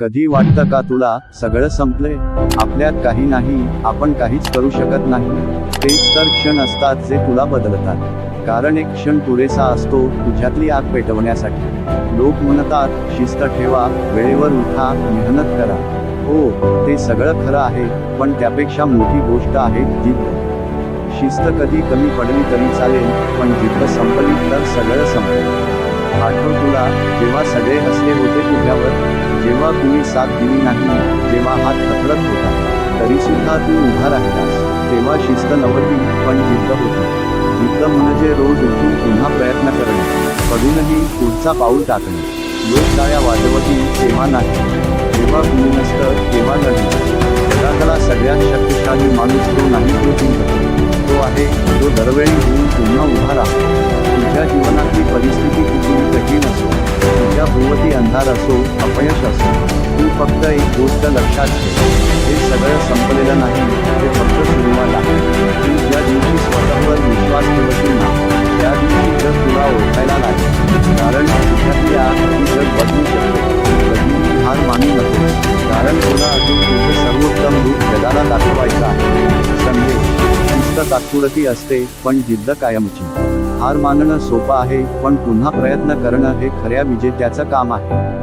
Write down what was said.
कधी वाटतं का तुला? सगळं संपलंय. आपल्यात काही नाही आपण काहीच करू शकत नाही. तेच तर क्षण असतात जे तुला बदलतात. कारण एक क्षण पुरेसा असतो तुझ्यातली आग पेटवण्यासाठी. लोक म्हणतात शिस्त ठेवा वेळेवर उठा मेहनत करा. हो ते सगळं खरं आहे पण त्यापेक्षा मोठी गोष्ट आहे जिद्द. शिस्त कधी कमी पडली तरी चालेल पण जिद्द संपली तर सगळं संपलं. आठव तुला जेव्हा सगळे हसले होते तुझ्यावर जेव्हा कुणी साथ दिली नाही जेव्हा हात थरथरत होता तरी सुद्धा तू उभा राहिलास. तेव्हा शिस्त नव्हती पण जिद्द होती. जिद्द म्हणजे रोज उठून पुन्हा प्रयत्न करणे पडूनही पुढचा पाऊल टाकणे. लोक टाळ्या वाजवतील तेव्हा नाही. जेव्हा कुणी नसतं तेव्हा नाही जगातला सगळ्यात शक्तिशाली माणूस तो नाही तो जिंकतो तो आहे जो दरवेळी होऊन पुन्हा उभा राहतो तुझ्या जीवनातली परिस्थिती कितीही कठीण अंधार असो अपयश असो तू फक्त एक गोष्ट लक्षात ठेव. हे सगळं संपलेलं नाही हे फक्त सुरुवात आहे. तू ज्या दिवशी स्वतःवर विश्वास ठेवशील ना त्या दिवशी जग तुला ओळखायला लागेल. कारण तुझ्यातली आग ही जग बदलू शकतो. कधीही हार मानू नको कारण तुला अजून तुझं सर्वोत्तम रूप जगाला दाखवायचं आहे. संदेश. जिद्द तात्पुरती असते पण जिद्द कायमची. हार मानणं सोपं आहे पण पुन्हा प्रयत्न करणं हे खऱ्या विजेत्याचं काम आहे.